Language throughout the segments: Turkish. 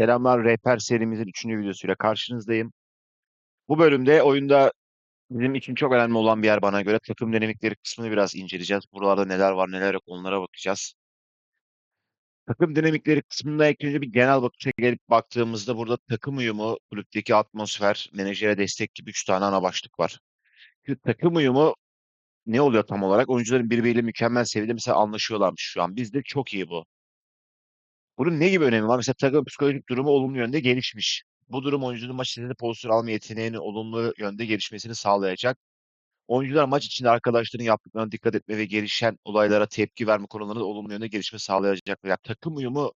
Selamlar Rehber serimizin 3. videosuyla karşınızdayım. Bu bölümde oyunda bizim için çok önemli olan bir yer bana göre takım dinamikleri kısmını biraz inceleyeceğiz. Buralarda neler var neler yok onlara bakacağız. Takım dinamikleri kısmında ilk önce bir genel bakışa gelip baktığımızda burada takım uyumu, kulüpteki atmosfer, menajere destek gibi 3 tane ana başlık var. Şu takım uyumu ne oluyor tam olarak? Oyuncuların birbiriyle mükemmel seviyede mesela anlaşıyorlarmış şu an. Bizde çok iyi bu. Bunun ne gibi önemi var? Mesela takım psikolojik durumu olumlu yönde gelişmiş. Bu durum oyuncunun maç içerisinde pozisyon alma yeteneğini olumlu yönde gelişmesini sağlayacak. Oyuncular maç içinde arkadaşlarının yaptıklarına dikkat etme ve gelişen olaylara tepki verme konularında olumlu yönde gelişme sağlayacak. Yani takım uyumu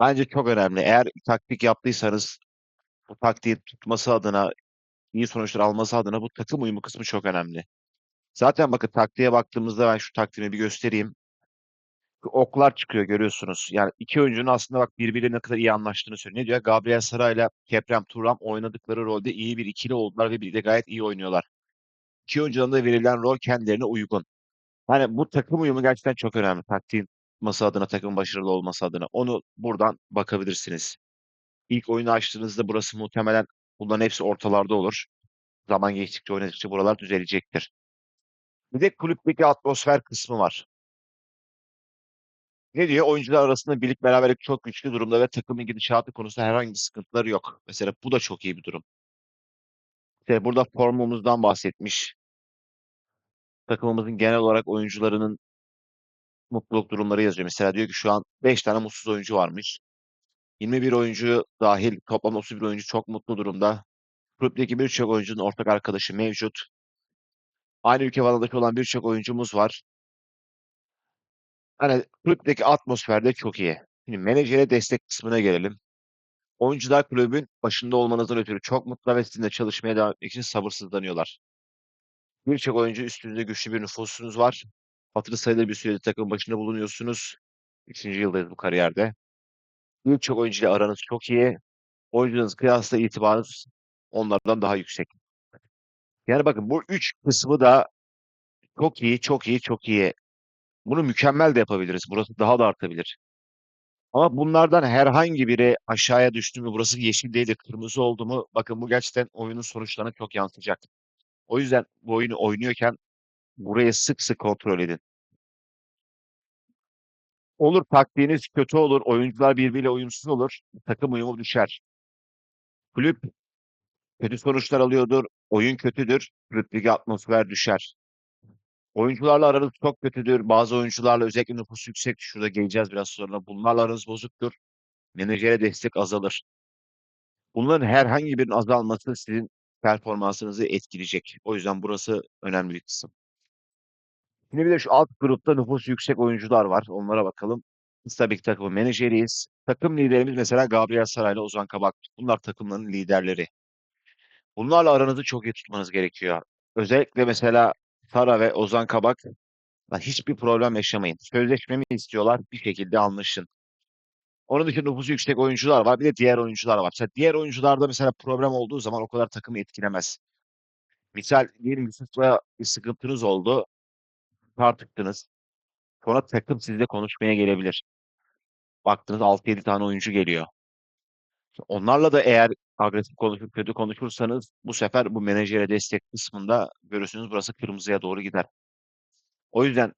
bence çok önemli. Eğer taktik yaptıysanız bu taktiği tutması adına, iyi sonuçlar alması adına bu takım uyumu kısmı çok önemli. Zaten bakın taktiğe baktığımızda ben şu taktiğimi bir göstereyim oklar çıkıyor görüyorsunuz. Yani iki oyuncunun aslında bak birbiriyle ne kadar iyi anlaştığını söylüyor. Ne diyor? Gabriel Sara ile Keprem Turam oynadıkları rolde iyi bir ikili oldular ve birlikte gayet iyi oynuyorlar. İki oyuncudan da verilen rol kendilerine uygun. Hani bu takım uyumu gerçekten çok önemli. Taktiğin tutması adına, takımın başarılı olması adına. Onu buradan bakabilirsiniz. İlk oyunu açtığınızda burası muhtemelen bunların hepsi ortalarda olur. Zaman geçtikçe oynadıkça buralar düzelecektir. Bir de kulüpteki atmosfer kısmı var. Ne diyor? Oyuncular arasında birlik beraberlik çok güçlü durumda ve takımın gidişatı konusunda herhangi bir sıkıntıları yok. Mesela bu da çok iyi bir durum. İşte burada formumuzdan bahsetmiş. Takımımızın genel olarak oyuncularının mutluluk durumları yazıyor. Mesela diyor ki şu an 5 tane mutsuz oyuncu varmış. 21 oyuncu dahil toplam 31 oyuncu çok mutlu durumda. Kulüpteki birçok oyuncunun ortak arkadaşı mevcut. Aynı ülke vatandaşı olan birçok oyuncumuz var. Hani kulüpteki atmosfer de çok iyi. Şimdi menajere destek kısmına gelelim. Oyuncular kulübün başında olmanızdan ötürü çok mutlu ve sizinle çalışmaya devam etmek için sabırsızlanıyorlar. Birçok oyuncu üstünüzde güçlü bir nüfusunuz var. Hatırı sayılır bir sürede takım başında bulunuyorsunuz. Üçüncü yıldayız bu kariyerde. Birçok oyuncuyla aranız çok iyi. Oyuncularınız kıyasla itibarınız onlardan daha yüksek. Yani bakın bu üç kısmı da çok iyi, çok iyi, çok iyi. Bunu mükemmel de yapabiliriz. Burası daha da artabilir. Ama bunlardan herhangi biri aşağıya düştü mü, burası yeşil değil de kırmızı oldu mu, bakın bu gerçekten oyunun sonuçlarına çok yansıyacak. O yüzden bu oyunu oynuyorken burayı sık sık kontrol edin. Olur taktiğiniz kötü olur, oyuncular birbiriyle uyumsuz olur, takım uyumu düşer. Kulüp kötü sonuçlar alıyordur, oyun kötüdür, kulüpteki atmosfer düşer. Oyuncularla aranız çok kötüdür. Bazı oyuncularla özellikle nüfus yüksek, şurada geleceğiz biraz sonra. Bunlarla aranız bozuktur. Menajere destek azalır. Bunların herhangi birinin azalması sizin performansınızı etkileyecek. O yüzden burası önemli bir kısım. Şimdi bir de şu alt grupta nüfus yüksek oyuncular var. Onlara bakalım. Biz tabii ki takımın menajeriyiz. Takım liderimiz mesela Gabriel Saray ile Ozan Kabak. Bunlar takımların liderleri. Bunlarla aranızı çok iyi tutmanız gerekiyor. Özellikle mesela Sara ve Ozan Kabak hiçbir problem yaşamayın. Sözleşmemi istiyorlar. Bir şekilde anlaşın. Onun dışında nüfusu yüksek oyuncular var. Bir de diğer oyuncular var. Mesela diğer oyuncularda mesela problem olduğu zaman o kadar takımı etkilemez. Misal diyelim Yusuf'la bir sıkıntınız oldu. Tartıştınız. Sonra takım sizle konuşmaya gelebilir. Baktınız 6-7 tane oyuncu geliyor. Onlarla da eğer agresif konuşup kötü konuşursanız bu sefer bu menajere destek kısmında görürsünüz burası kırmızıya doğru gider. O yüzden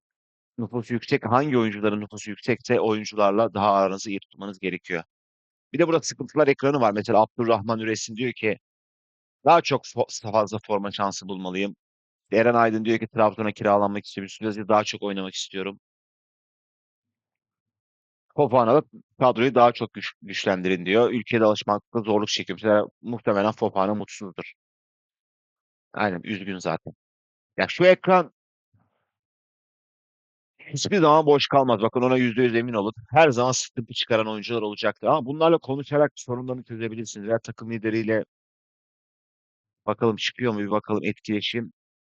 nüfusu yüksek hangi oyuncuların nüfusu yüksekse oyuncularla daha aranızı iyi tutmanız gerekiyor. Bir de burada sıkıntılar ekranı var. Mesela Abdurrahman Üresin diyor ki daha çok fazla forma şansı bulmalıyım. Eren Aydın diyor ki Trabzon'a kiralanmak istiyorum. Üstüne daha çok oynamak istiyorum. Fofana alıp kadroyu daha çok güç, güçlendirin diyor. Ülkede alışmakta zorluk çekiyor. Mesela muhtemelen Fofana mutsuzdur. Aynen üzgün zaten. Ya şu ekran hiçbir zaman boş kalmaz. Bakın ona yüzde yüz emin olun. Her zaman sıkıntı çıkaran oyuncular olacaktır. Ama bunlarla konuşarak sorunlarını çözebilirsiniz. Veya takım lideriyle bakalım çıkıyor mu bir bakalım etkileşim.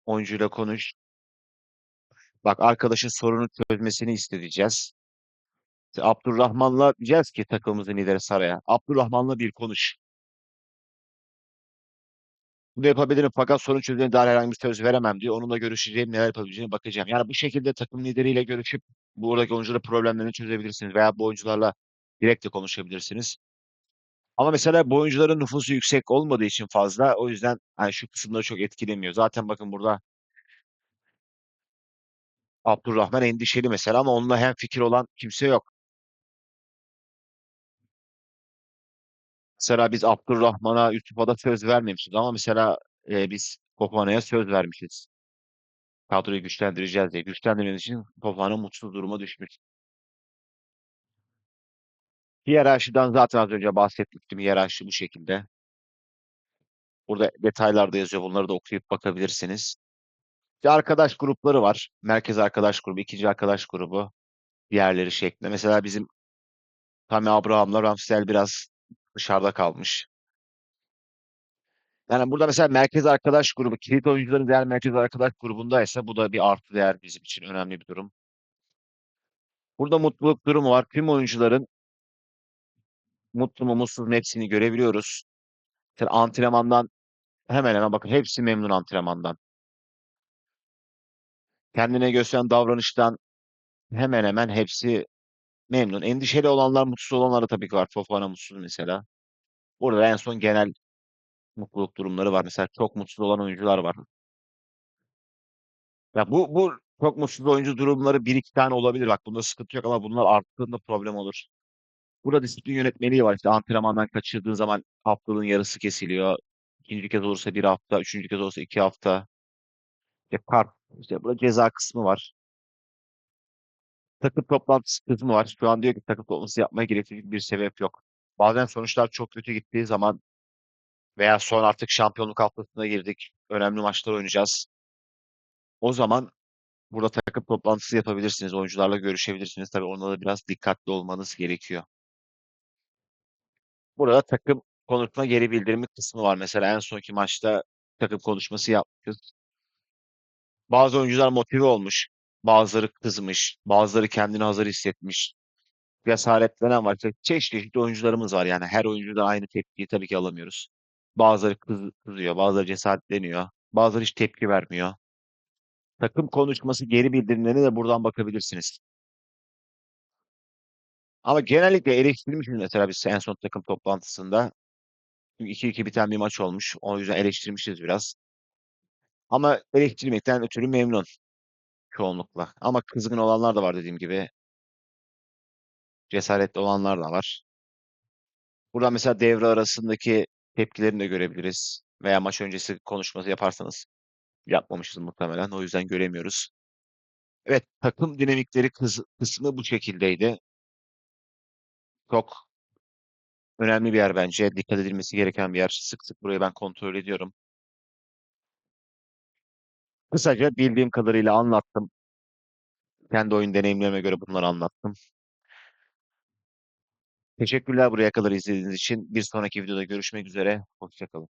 Oyuncuyla konuş. Bak arkadaşın sorunu çözmesini isteyeceğiz. İşte Abdurrahman'la diyeceğiz ki takımımızın lideri Saray'a. Abdurrahman'la bir konuş. Bunu yapabilirim fakat sorun çözümüne dair herhangi bir söz veremem diyor. Onunla görüşeceğim, neler yapabileceğine bakacağım. Yani bu şekilde takım lideriyle görüşüp buradaki oyuncuların problemlerini çözebilirsiniz veya bu oyuncularla direkt de konuşabilirsiniz. Ama mesela bu oyuncuların nüfusu yüksek olmadığı için fazla o yüzden hani şu kısımları çok etkilemiyor. Zaten bakın burada Abdurrahman endişeli mesela ama onunla hem fikir olan kimse yok. Mesela biz Abdurrahman'a, Yusuf'a da söz vermemişiz ama mesela e, biz Kopana'ya söz vermişiz. Kadroyu güçlendireceğiz diye. Güçlendirmemiz için Fofana mutsuz duruma düşmüş. Hiyerarşiden zaten az önce bahsetmiştim. Hiyerarşi bu şekilde. Burada detaylarda yazıyor. Bunları da okuyup bakabilirsiniz. İşte arkadaş grupları var. Merkez arkadaş grubu, ikinci arkadaş grubu, diğerleri şeklinde. Mesela bizim Tammy Abraham'la Ramsdale biraz dışarıda kalmış. Yani burada mesela merkez arkadaş grubu, kilit oyuncuların diğer merkez arkadaş grubundaysa bu da bir artı değer bizim için önemli bir durum. Burada mutluluk durumu var. Tüm oyuncuların mutlu mu mutsuz mu hepsini görebiliyoruz. Mesela antrenmandan hemen hemen bakın hepsi memnun antrenmandan. Kendine gösteren davranıştan hemen hemen hepsi memnun. Endişeli olanlar, mutsuz olanlar da tabii ki var. Fofana mutsuz mesela. Burada en son genel mutluluk durumları var. Mesela çok mutsuz olan oyuncular var. Ya bu bu çok mutsuz oyuncu durumları bir iki tane olabilir. Bak bunda sıkıntı yok ama bunlar arttığında problem olur. Burada disiplin yönetmeliği var. İşte antrenmandan kaçırdığın zaman haftalığın yarısı kesiliyor. İkinci kez olursa bir hafta, üçüncü kez olursa iki hafta. İşte kart, işte burada ceza kısmı var. Takım toplantısı kısmı var. Şu an diyor ki takım toplantısı yapmaya gerekli bir sebep yok. Bazen sonuçlar çok kötü gittiği zaman veya son artık şampiyonluk haftasına girdik. Önemli maçlar oynayacağız. O zaman burada takım toplantısı yapabilirsiniz. Oyuncularla görüşebilirsiniz. Tabii onda da biraz dikkatli olmanız gerekiyor. Burada takım konuşma geri bildirimi kısmı var. Mesela en sonki maçta takım konuşması yapmışız. Bazı oyuncular motive olmuş. Bazıları kızmış. Bazıları kendini hazır hissetmiş. Cesaretlenen var. Çeşitli çeşitli oyuncularımız var. Yani her oyuncuda aynı tepkiyi tabii ki alamıyoruz. Bazıları kız, kızıyor. Bazıları cesaretleniyor. Bazıları hiç tepki vermiyor. Takım konuşması geri bildirimlerine de buradan bakabilirsiniz. Ama genellikle eleştirmişiz mesela biz en son takım toplantısında. Çünkü 2-2 biten bir maç olmuş. O yüzden eleştirmişiz biraz. Ama eleştirmekten ötürü memnun çoğunlukla. Ama kızgın olanlar da var dediğim gibi. Cesaretli olanlar da var. Burada mesela devre arasındaki tepkilerini de görebiliriz. Veya maç öncesi konuşması yaparsanız yapmamışız muhtemelen. O yüzden göremiyoruz. Evet, takım dinamikleri kız- kısmı bu şekildeydi. Çok önemli bir yer bence. Dikkat edilmesi gereken bir yer. Sık sık burayı ben kontrol ediyorum. Kısaca bildiğim kadarıyla anlattım. Kendi oyun deneyimlerime göre bunları anlattım. Teşekkürler buraya kadar izlediğiniz için. Bir sonraki videoda görüşmek üzere. Hoşça kalın.